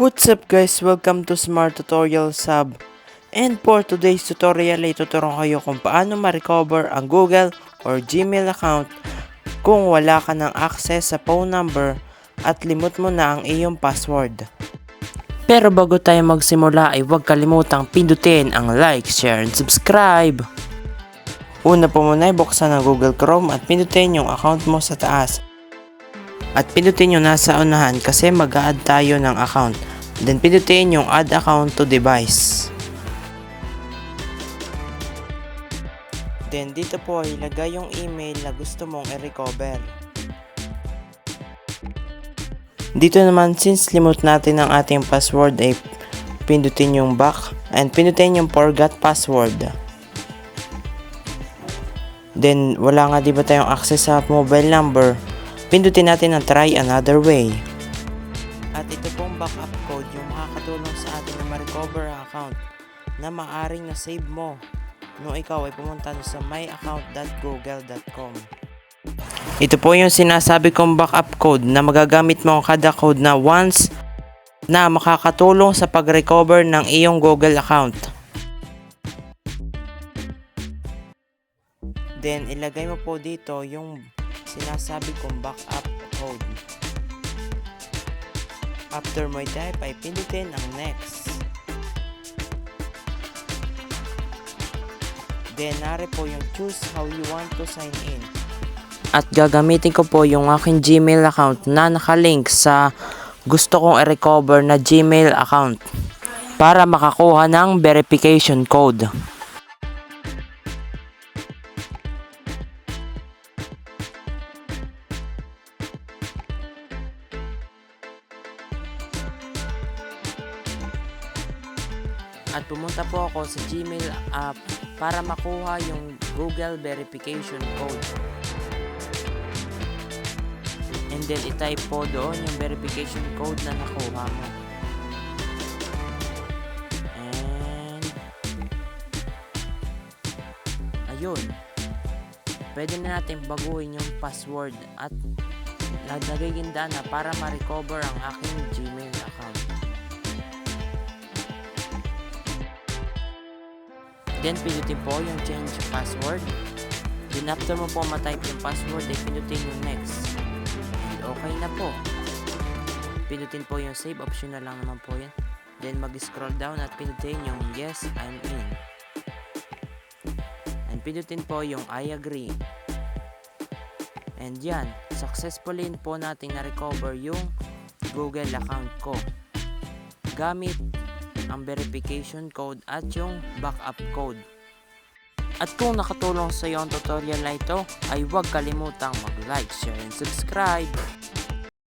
What's up guys? Welcome to Smart Tutorial Sub. And for today's tutorial ay tuturo kayo kung paano ma-recover ang Google or Gmail account kung wala ka ng access sa phone number at limot mo na ang iyong password. Pero bago tayo magsimula ay huwag kalimutang pindutin ang like, share, and subscribe. Una po muna ay buksan ang Google Chrome at pindutin yung account mo sa taas. At pindutin yung nasa unahan kasi mag add tayo ng account. Then pindutin yung add account to device. Then dito po ay ilagay yung email na gusto mong i-recover. Dito naman since limot natin ang ating password ay pindutin yung back and pindutin yung forgot password. Then wala nga di ba tayong access sa mobile number pindutin natin ang try another way. Backup code yung makakatulong sa atin na ma-recover account na maaring na-save mo nung ikaw ay pumunta sa myaccount.google.com. Ito po yung sinasabi kong backup code na magagamit mo kada code na once na makakatulong sa pag-recover ng iyong Google account. Then ilagay mo po dito yung sinasabi kong backup code. After mo type ay pindutin ang next. Then nare po yung choose how you want to sign in. At gagamitin ko po yung aking Gmail account na nakalink sa gusto kong i-recover na Gmail account para makakuha ng verification code. At pumunta po ako sa Gmail app para makuha yung Google verification code. And then itype po doon yung verification code na nakuha mo. And ayun. Pwede na natin baguhin yung password at nagiging na para ma-recover ang aking Gmail Then, pindutin po yung change password. Then, after mo po matype yung password, then pindutin yung next. And okay na po. Pindutin po yung save option na lang naman po yan. Then, mag-scroll down at pindutin yung yes, I'm in. And pindutin po yung I agree. And yan, successfully po natin na-recover yung Google account ko. Gamit ang verification code at yung backup code. At kung nakatulong sa iyo ang tutorial na ito, ay huwag kalimutang mag-like, share, and subscribe.